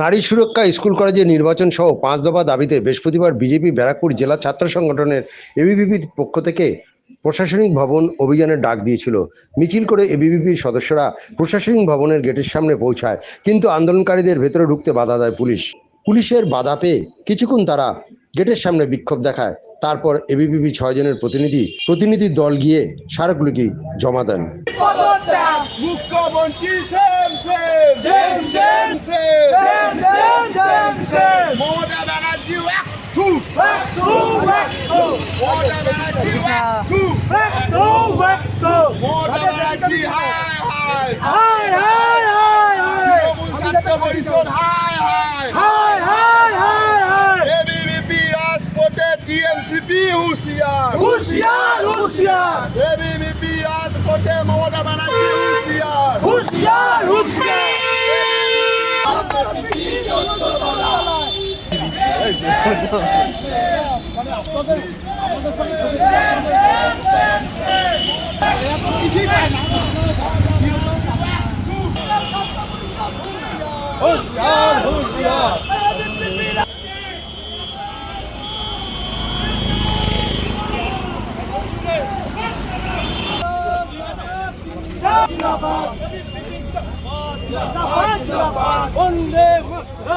নারী সুরক্ষা, স্কুল কলেজে নির্বাচন সহ পাঁচ দফা দাবিতে বৃহস্পতিবার বিজেপি ব্যারাকপুর জেলা ছাত্র সংগঠনের এবিভিপির পক্ষ থেকে প্রশাসনিক ভবন অভিযানের ডাক দিয়েছিল। মিছিল করে এবিভিপির সদস্যরা প্রশাসনিক ভবনের গেটের সামনে পৌঁছায়, কিন্তু আন্দোলনকারীদের ভেতরে ঢুকতে বাধা দেয় পুলিশ। পুলিশের বাধা পেয়ে কিছুক্ষণ তারা গেটের সামনে বিক্ষোভ দেখায়। তারপর এবিপিপি ছয়জনের প্রতিনিধি প্রতিনিধি দল গিয়ে স্মারকলিপি জমা দেন। মুখ্যমন্ত্রী হুশিয়ার। এবিপি রাজকোটে মমতা ব্যানার্জি হুশিয়ার। হুশিয়ার হুশিয়ার। মানে আপনাদের আমাদের সঙ্গে ছবি এরা তো কিছুই পায় না। হুশিয়ার হুশিয়ার।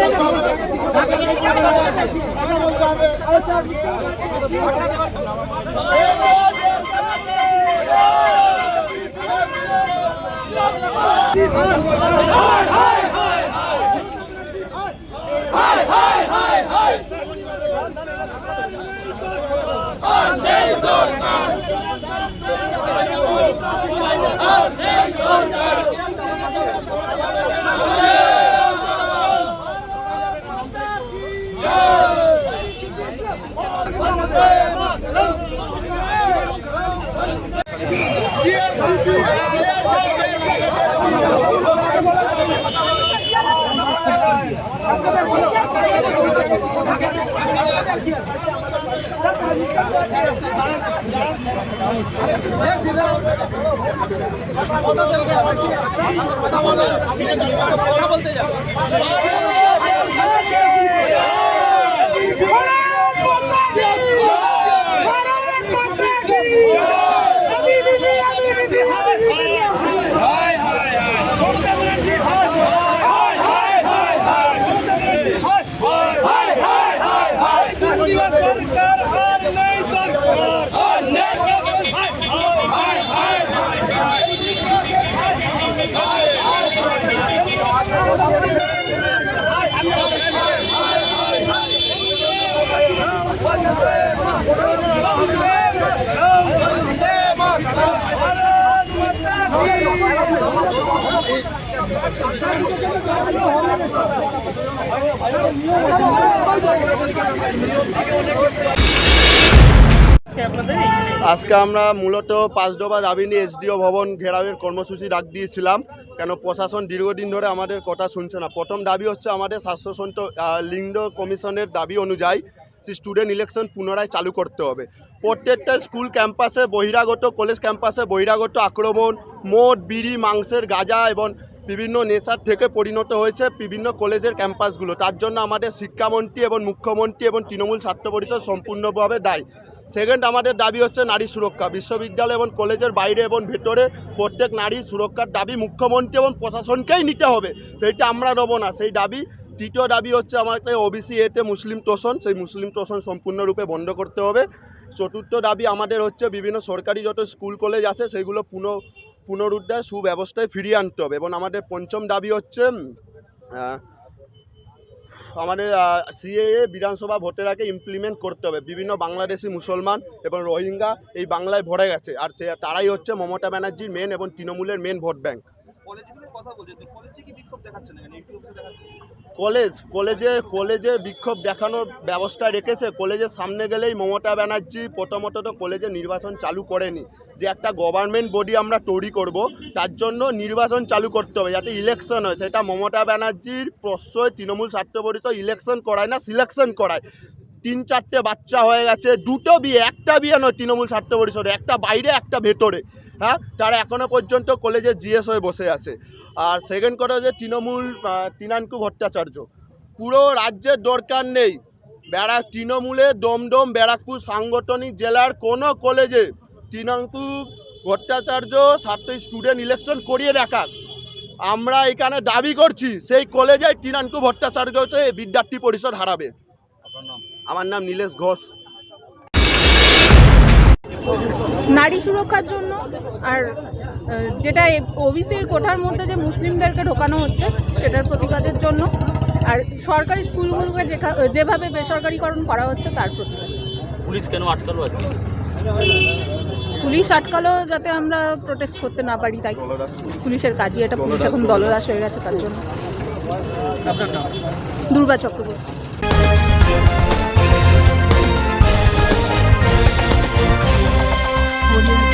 Hard, hard, hard. কথা বলতে হবে আজকে আমরা মূলত পাঁচডোবা রাবিনী এসডিও ভবন ঘেরাওয়ের কর্মসূচি ডাক দিয়েছিলাম। কেন প্রশাসন দীর্ঘদিন ধরে আমাদের কথা শুনছে না। প্রথম দাবি হচ্ছে আমাদের স্বাস্থ্যসন্ত লিঙ্গ কমিশনের দাবি অনুযায়ী স্টুডেন্ট ইলেকশন পুনরায় চালু করতে হবে। প্রত্যেকটা স্কুল ক্যাম্পাসে বহিরাগত, কলেজ ক্যাম্পাসে বহিরাগত আক্রমণ, মদ, বিড়ি, মাংসের গাঁজা এবং বিভিন্ন নেশার থেকে পরিণত হয়েছে বিভিন্ন কলেজের ক্যাম্পাসগুলো। তার জন্য আমাদের শিক্ষামন্ত্রী এবং মুখ্যমন্ত্রী এবং তৃণমূল ছাত্র পরিষদ সম্পূর্ণভাবে দায়ী। সেকেন্ড আমাদের দাবি হচ্ছে নারী সুরক্ষা। বিশ্ববিদ্যালয় এবং কলেজের বাইরে এবং ভেতরে প্রত্যেক নারী সুরক্ষার দাবি মুখ্যমন্ত্রী এবং প্রশাসনকেই নিতে হবে। সেইটা আমরা নেব না। সেই দাবি, তৃতীয় দাবি হচ্ছে আমাকে ওবিসি এতে মুসলিম তোষণ। সেই মুসলিম তোষণ সম্পূর্ণরূপে বন্ধ করতে হবে। চতুর্থ দাবি আমাদের হচ্ছে বিভিন্ন সরকারি যত স্কুল, কলেজ আছে, সেগুলো পুনঃ, পুনরুদ্ধার সুব্যবস্থায় ফিরিয়ে আনতে হবে। এবং আমাদের পঞ্চম দাবি হচ্ছে আমাদের সিএএ বিধানসভা ভোটের আগে ইমপ্লিমেন্ট করতে হবে। বিভিন্ন বাংলাদেশি মুসলমান এবং রোহিঙ্গা এই বাংলায় ভরে গেছে। আর সে, তারাই হচ্ছে মমতা ব্যানার্জির মেন এবং তৃণমূলের মেন ভোট ব্যাংক কলেজগুলোর কথা বলছেন তো কলেজে কলেজে কলেজে বিক্ষোভ দেখানোর ব্যবস্থা রেখেছে। কলেজের সামনে গেলেই মমতা ব্যানার্জি প্রথমত তো কলেজে নির্বাচন চালু করেনি। যে একটা গভর্নমেন্ট বডি আমরা তৈরি করব, তার জন্য নির্বাচন চালু করতে হবে, যাতে ইলেকশন হয়। সেটা মমতা ব্যানার্জির প্রশ্রয়, তৃণমূল ছাত্র পরিষদ ইলেকশন করায় না সিলেকশন করায়। তিন চারটে বাচ্চা হয়ে গেছে, দুটো বিয়ে, একটা বিয়ে নয় তৃণমূল ছাত্র পরিষদে একটা বাইরে, একটা ভেতরে। হ্যাঁ তারা এখনও পর্যন্ত কলেজে জিএস হয়ে বসে আছে। আর সেকেন্ড কথা হচ্ছে তৃণমূল তৃণাঙ্কু ভট্টাচার্য। পুরো রাজ্যের দরকার নেই। ব্যারা তৃণমূলে দমদম ব্যারাকপুর সাংগঠনিক জেলার কোনো কলেজে তৃণাঙ্কু ভট্টাচার্য ছাত্র স্টুডেন্ট ইলেকশন করিয়ে দেখাক। আমরা এখানে দাবি করছি সেই কলেজে তৃণাঙ্কু ভট্টাচার্য হচ্ছে বিদ্যার্থী পরিষদ হারাবে। আমার নাম নীলেশ ঘোষ। নারী সুরক্ষার জন্য আর যেটা ওবিসির কোঠার মধ্যে যে মুসলিমদেরকে ঢোকানো হচ্ছে সেটার প্রতিবাদের জন্য আর সরকারি স্কুলগুলোকে যেভাবে বেসরকারিকরণ করা হচ্ছে তার প্রতিবাদ। পুলিশ কেন আটকালো আজকে? পুলিশ আটকালো যাতে আমরা প্রোটেস্ট করতে না পারি তাই পুলিশের কাজই এটা। পুলিশ এখন দলদাস হয়ে গেছে তার জন্য। দুর্গা চক্রবর্তী। Audio.